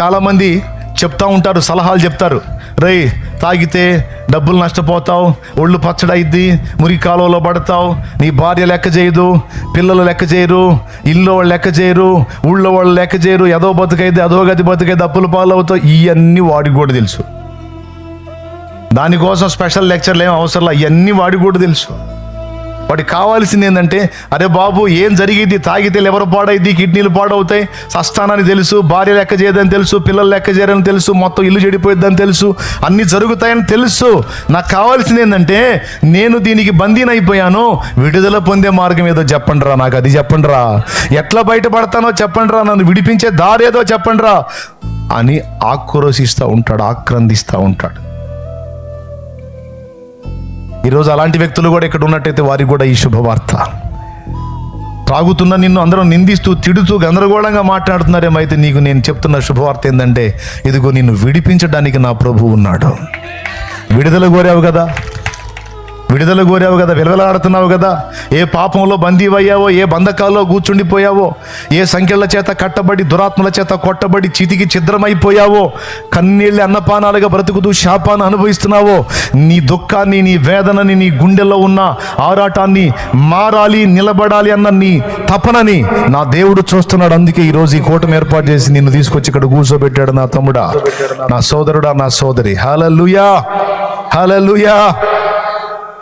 చాలామంది చెప్తా ఉంటారు సలహాలు చెప్తారు. రే తాగితే డబ్బులు నష్టపోతావు ఒళ్ళు పచ్చడైద్ది మురికి కాలువలో పడతావు నీ భార్య లెక్క చేయదు పిల్లలు లెక్క చేయరు ఇల్లు వాళ్ళు లెక్క చేయరు ఊళ్ళో వాళ్ళు లెక్క చేయరు ఏదో బతుకైతే అదో గది బతుకైతే అప్పుల పాలు అవుతావు ఇవన్నీ వాడికి కూడా తెలుసు. దానికోసం స్పెషల్ లెక్చర్లు ఏం అవసరం ఇవన్నీ వాడికి కూడా తెలుసు. వాడికి కావాల్సింది ఏంటంటే అరే బాబు ఏం జరిగింది? తాగితే ఎవరు పాడైద్ది కిడ్నీలు పాడవుతాయి. సస్తానని తెలుసు భార్య లెక్క చేయదని తెలుసు పిల్లలు లెక్క చేయరని తెలుసు మొత్తం ఇల్లు చెడిపోయిద్దని తెలుసు అన్నీ జరుగుతాయని తెలుసు. నాకు కావాల్సింది ఏంటంటే నేను దీనికి బందీనైపోయాను విడుదల పొందే మార్గం ఏదో చెప్పండిరా నాకు అది చెప్పండిరా. ఎట్లా బయటపడతానో చెప్పండిరా నన్ను విడిపించే దారేదో చెప్పండిరా అని ఆక్రోశిస్తూ ఉంటాడు ఆక్రందిస్తూ ఉంటాడు. ఈరోజు అలాంటి వ్యక్తులు కూడా ఇక్కడ ఉన్నట్టయితే వారికి కూడా ఈ శుభవార్త. త్రాగుతున్న నిన్ను అందరూ నిందిస్తూ తిడుతూ గందరగోళంగా మాట్లాడుతున్నారేమో అయితే నీకు నేను చెప్తున్న శుభవార్త ఏంటంటే ఇదిగో నిన్ను విడిపించడానికి నా ప్రభు ఉన్నాడు. విడుదల కోరావు కదా? విడుదల కోరావు కదా విలవలాడుతున్నావు కదా. ఏ పాపంలో బందీవయ్యావో ఏ బంధకాల్లో కూర్చుండిపోయావో ఏ సంఖ్యల చేత కట్టబడి దురాత్మల చేత కొట్టబడి చితికి ఛిద్రమైపోయావో కన్నీళ్ళ అన్నపానాలుగా బ్రతుకుతూ శాపాన్ని అనుభవిస్తున్నావో నీ దుఃఖాన్ని నీ వేదనని నీ గుండెల్లో ఉన్న ఆరాటాన్ని మారాలి నిలబడాలి అన్న నీ తపనని నా దేవుడు చూస్తున్నాడు. అందుకే ఈరోజు ఈ కూటమి ఏర్పాటు చేసి నిన్ను తీసుకొచ్చి ఇక్కడ కూర్చోబెట్టాడు నా తమ్ముడా నా సోదరుడా నా సోదరి. హలలుయా హలలుయా